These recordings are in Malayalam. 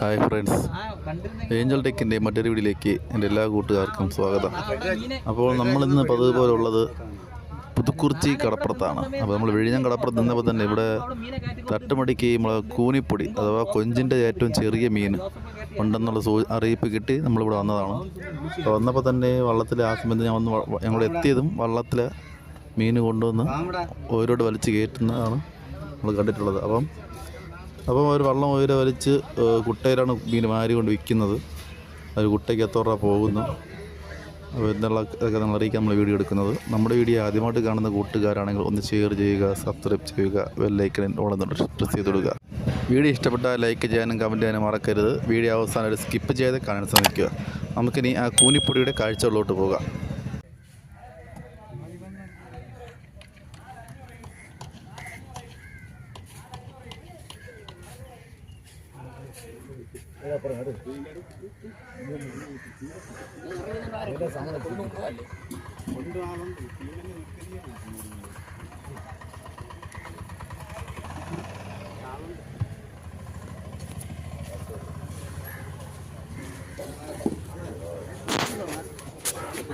ഹായ് ഫ്രണ്ട്സ് ഏഞ്ചൽ ടെക്കിന്റെ മറ്റൊരു വീടിലേക്ക് എന്റെ എല്ലാ കൂട്ടുകാർക്കും സ്വാഗതം. അപ്പോൾ നമ്മളിന്ന് പതിവ് പോലുള്ളത് പുതുക്കുറിച്ചി കടപ്പുറത്താണ്. അപ്പോൾ നമ്മൾ വിഴിഞ്ഞം കടപ്പുറത്ത് നിന്നപ്പോൾ തന്നെ ഇവിടെ തട്ടുമടിക്ക് നമ്മളെ കൂനിപ്പൊടി അഥവാ കൊഞ്ചിന്റെ ഏറ്റവും ചെറിയ മീൻ ഉണ്ടെന്നുള്ള സൂ അറിയിപ്പ് കിട്ടി. നമ്മളിവിടെ വന്നതാണ്. അപ്പോൾ വന്നപ്പോൾ തന്നെ വള്ളത്തിൽ ആ സമയത്ത് ഞാൻ വന്ന് ഞങ്ങൾ എത്തിയതും വള്ളത്തിൽ മീൻ കൊണ്ടുവന്ന് ഓരോട് വലിച്ച് കയറ്റുന്നതാണ് നമ്മൾ കണ്ടിട്ടുള്ളത്. അപ്പം അപ്പം അവർ വള്ളം ഉയരെ വലിച്ച് കുട്ടയിലാണ് മീൻ മാരി കൊണ്ട് വിൽക്കുന്നത് അവർ കുട്ടയ്ക്ക് എത്ര രൂപ പോകുന്നു. അപ്പോൾ എന്നുള്ള ഒക്കെ നമ്മൾ അറിയിക്കാൻ നമ്മൾ വീഡിയോ എടുക്കുന്നത്. നമ്മുടെ വീഡിയോ ആദ്യമായിട്ട് കാണുന്ന കൂട്ടുകാരാണെങ്കിൽ ഒന്ന് ഷെയർ ചെയ്യുക സബ്സ്ക്രൈബ് ചെയ്യുക ബെല്ലൈക്കനിൽ ഓളം പ്രസ് ചെയ്ത് കൊടുക്കുക. വീഡിയോ ഇഷ്ടപ്പെട്ടാൽ ലൈക്ക് ചെയ്യാനും കമന്റ് ചെയ്യാനും മറക്കരുത്. വീഡിയോ അവസാനം സ്കിപ്പ് ചെയ്ത് കാണാൻ ശ്രമിക്കുക. നമുക്കിനി ആ കൂനിപ്പൊടിയുടെ കാഴ്ചകളിലോട്ട് പോകാം.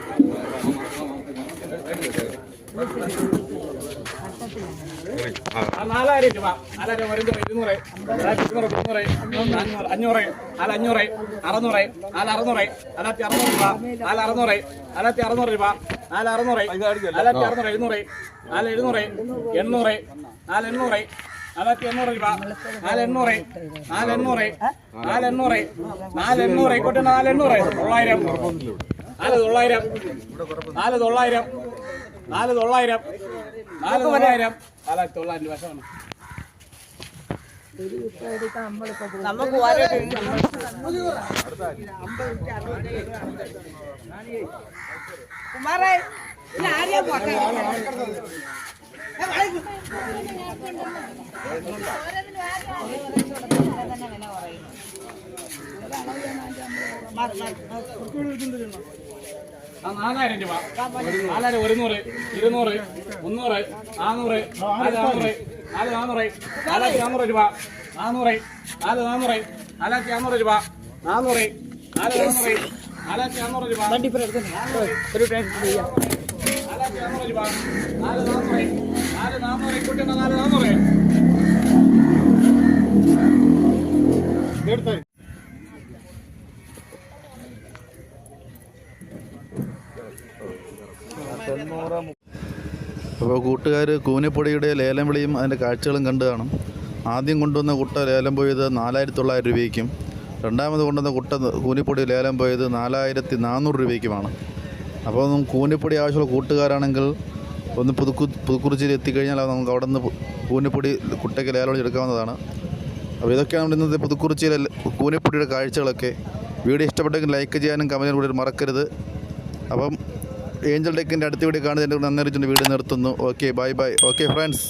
ആ, നാലായിരം രൂപ. നാലായിരം വരുന്നത് ഇരുന്നൂറ്. ഇരുന്നൂറ് മുന്നൂറ് നാനൂറ് അഞ്ഞൂറ് നാല് അഞ്ഞൂറ് അറുന്നൂറ് നാല് അറുന്നൂറ് നാലായിരത്തി അറുന്നൂറ് രൂപ. നാല് അറുന്നൂറ് നാലായിരത്തി അറുന്നൂറ് രൂപ. നാല് അറുന്നൂറ് നാലായിരത്തി അറുന്നൂറ് എഴുന്നൂറ് നാല് എഴുന്നൂറ് എണ്ണൂറ് നാല് എണ്ണൂറ് നാലായിരത്തി എണ്ണൂറ് രൂപ. നാല് എണ്ണൂറ് നാല് എണ്ണൂറ് നാല് എണ്ണൂറ് നാല് എണ്ണൂറ് ആയിക്കോട്ടെ നാല് എണ്ണൂറ് തൊള്ളായിരം. നാല് തൊള്ളായിരം. നാല് തൊള്ളായിരം. നാല് തൊള്ളായിരം. നാല് തൊള്ളായിരം. നാലായിരത്തി തൊള്ളായിരം രൂപ വശമാണ് നമുക്ക് കുമാറേ ആരെയാ പോട്ടെ? നാലായിരം രൂപ. നാലായിരം ഒരുന്നൂറ്. ഇരുന്നൂറ് മുന്നൂറ് നാനൂറ് നാല് നാനൂറ് നാല് നാനൂറ് നാലായിരത്തി നാനൂറ് രൂപ നാനൂറ് നാല് നാനൂറ് നാലായിരത്തി നാനൂറ് രൂപ നാനൂറ് നാല് നാനൂറ് നാലായിരത്തി നാനൂറ് രൂപ നാലായിരത്തി നാനൂറ് രൂപ നാല് നാനൂറ് നാല് നാനൂറ് കൂട്ടുന്ന നാല് നാനൂറ് എടുത്തേ? അപ്പോൾ കൂട്ടുകാർ കൂനിപ്പൊടിയുടെ ലേലം വിളിയും അതിന്റെ കാഴ്ചകളും കണ്ടു കാണും. ആദ്യം കൊണ്ടുവന്ന കുട്ട ലേലം പോയത് നാലായിരത്തി തൊള്ളായിരം രൂപയ്ക്കും രണ്ടാമത് കൊണ്ടുവന്ന കുട്ട കൂനിപ്പൊടി ലേലം പോയത് നാലായിരത്തി നാനൂറ് രൂപയ്ക്കുമാണ്. അപ്പോൾ കൂനിപ്പൊടി ആവശ്യമുള്ള കൂട്ടുകാരാണെങ്കിൽ ഒന്ന് പുതുക്കു പുതുക്കുറിച്ചിയിൽ എത്തിക്കഴിഞ്ഞാൽ നമുക്ക് അവിടെ നിന്ന് കൂനിപ്പൊടി കുട്ടയ്ക്ക് ലേലം എടുക്കാവുന്നതാണ്. അപ്പോൾ ഇതൊക്കെയാണ് നമ്മുടെ ഇന്നത്തെ പുതുക്കുറിച്ചിയിലെ കൂനിപ്പൊടിയുടെ കാഴ്ചകളൊക്കെ. വീഡിയോ ഇഷ്ടപ്പെട്ടെങ്കിൽ ലൈക്ക് ചെയ്യാനും കമന്റ് കൂടി മറക്കരുത്. അപ്പം ഏഞ്ചൽ ഡെക്കിന്റെ അടുത്ത വീട് കാണുന്നതിന്റെ നന്ദി അറിയിച്ചുകൊണ്ട് വീട് നിർത്തുന്നു. Okay bye bye okay friends